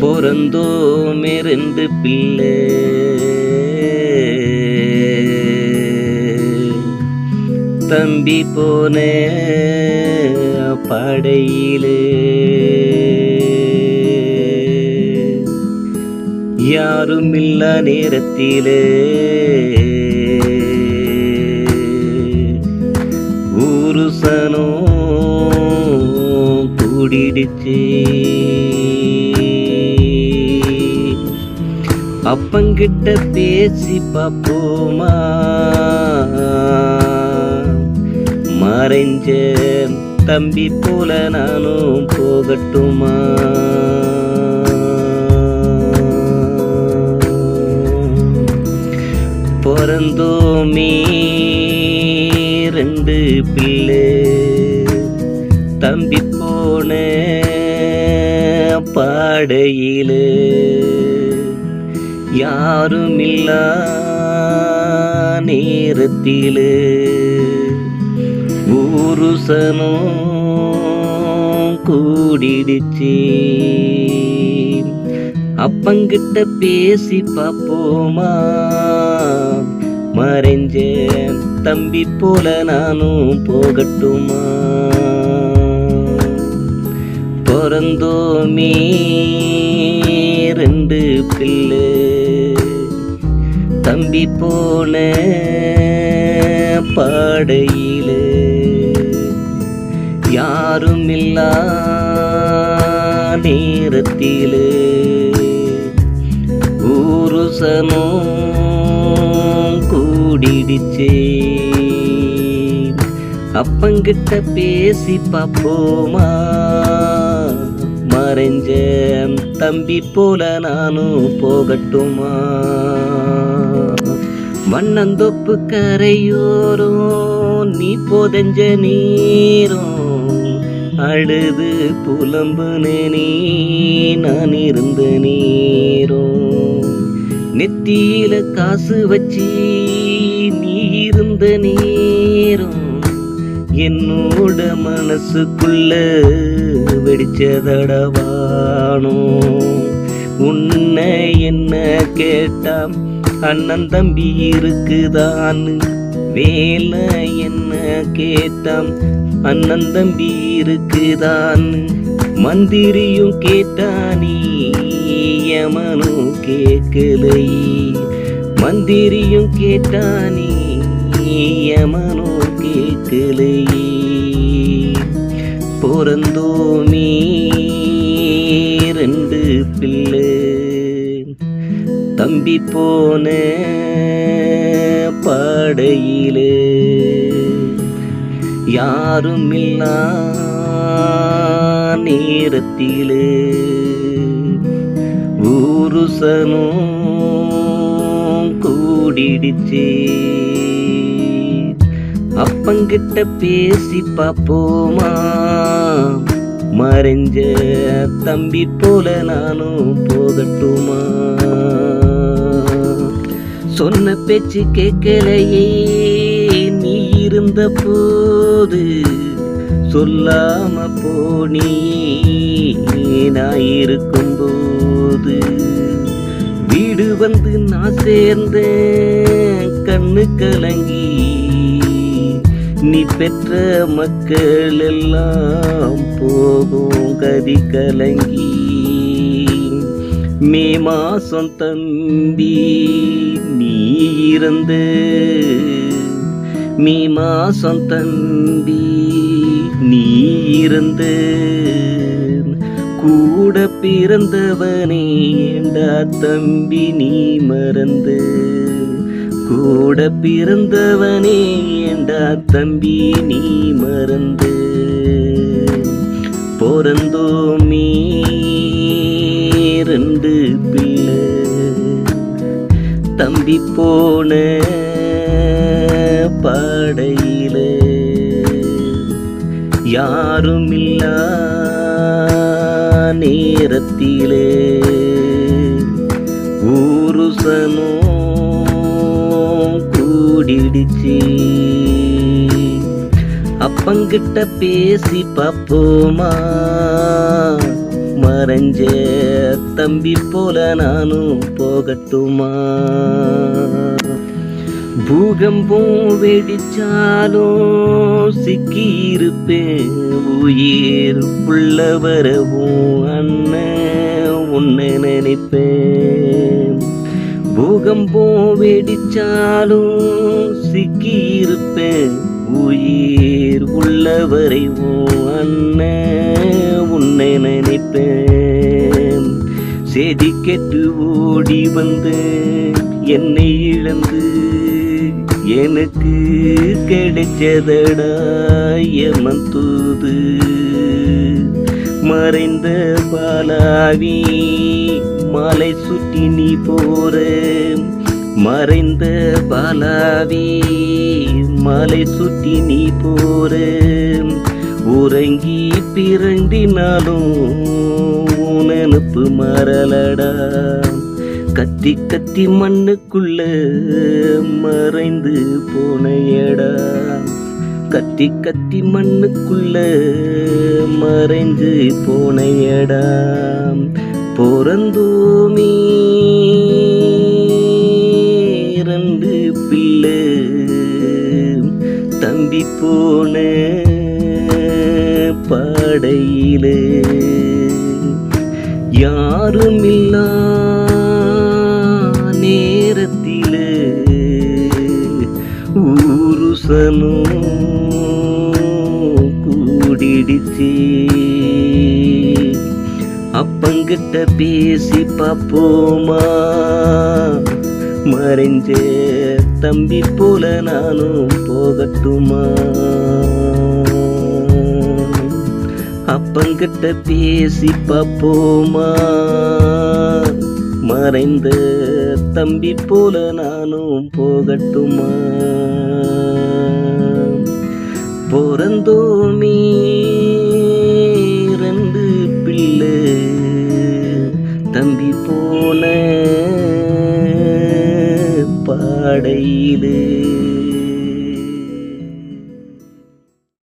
பிறந்தோமே ரெண்டு பிள்ளை. தம்பி போன படையிலே. யாரும் இல்ல நேரத்திலே ஊருசனோ கூடிடுச்சு. அப்பங்கிட்ட பேசி பார்ப்போமா? மறைஞ்ச தம்பி போல நானும் போகட்டுமா? பிறந்தோமே ரெண்டு பிள்ளை. தம்பி போன பாடையிலே. யாரும் இல்ல நேரத்திலே. ஊருசனோ கூடிடுச்சு அப்பங்கிட்ட பேசி பார்ப்போமா? மறைஞ்ச தம்பி போல நானும் போகட்டுமா? பிறந்தோமே ரெண்டு பிள்ளை. தம்பி போல பாடையில் யாரும் இல்லா நேரத்தில். ஊருசனோ கூடிடுச்சே. அப்பங்கிட்ட பேசி பார்ப்போமா? மறைஞ்ச தம்பி போல நானும் போகட்டுமா? வண்ணந்தொப்பு கரையோரும் நீ போதஞ்ச நீரும் அழுது புலம்புனே நீ நான் இருந்த நீரும். நெத்தியில காசு வச்சு நீ இருந்த நீரும் என்னோட மனசுக்குள்ள வெடிச்சதடவானோ. உன்னை என்ன கேட்டாம்? அண்ணன் தம்பி இருக்குதான்னு. வேலை என்ன கேட்டாம்? அண்ணன் தம்பி இருக்குதான்னு. மந்திரியும் கேட்டானே யமனும் கேட்கலை. மந்திரியும் கேட்டானே யமனும் கேட்கலை. பிறந்தோமே ரெண்டு பிள்ளை தம்பி போன படையிலே யாரும் இல்லா நேரத்திலே. ஊருசனும் கூடிடுச்சு. அப்பங்கிட்ட பேசி பார்ப்போமா? மறைஞ்ச தம்பி போல நானும் போகட்டுமா? சொன்ன பேச்சு கேட்கலையே நீ இருந்த போது சொல்லாம போனி நான் இருக்கும்போது. வீடு வந்து நான் சேர்ந்த கண்ணு கலங்கி நீ பெற்ற மக்கள் எல்லாம் போகும் கதி கலங்கி. மே மாசம் தம்பி நீ இருந்து மே மாசம் தம்பி நீ இருந்து கூட பிறந்தவனே தம்பி நீ மறந்து. கூட பிறந்தவனே ஏண்டா தம்பி நீ மறந்து பிறந்தோமே ரெண்டு பிள்ளை. தம்பி போன பாடையிலே யாரும் இல்லா நேரத்திலே. ஊருசனோ கூடிடுச்சு. அப்பங்கிட்ட பேசி பார்ப்போமா? மறைஞ்ச தம்பி போல நானும் போகட்டுமா? பூகம்பம் வெடிச்சாலும் சிக்கியிருப்பேன். உயிர் உள்ள வரவும் அண்ணன் உன்னை நினைப்பேன். பூகம்பம் வெடிச்சாலும் சிக்கியிருப்பேன். உயிர் உயிர் உள்ளவரை ஓ அண்ணன் உன்னை நினைப்பேன் செய்தி கேட்டு ஓடி வந்து என்னை இழந்து எனக்கு கிடைச்சதடா எமன் தூது. மறைந்த பாலாவி மாலை சுற்றி நீ போற மறைந்த பாலாவி மலை சுற்றி நீ போற உறங்கி பிறண்டினாலும் உனப்பு மரலடா கத்தி கத்தி மண்ணுக்குள்ள மறைந்து போனையடா. கத்தி கத்தி மண்ணுக்குள்ள மறைந்து போனையடா. பிறந்தோமே போன பாடையிலே. யாருமில்லா நேரத்திலே. ஊருசனும் கூடிடுச்சு. அப்பங்கிட்ட பேசி பார்ப்போமா? மறைஞ்சே. தம்பி போல நானும் போகட்டுமா? அப்பங்கிட்ட பேசி பார்ப்போமா? மறைந்த தம்பி போல நானும் போகட்டுமா? பொறந்தோமே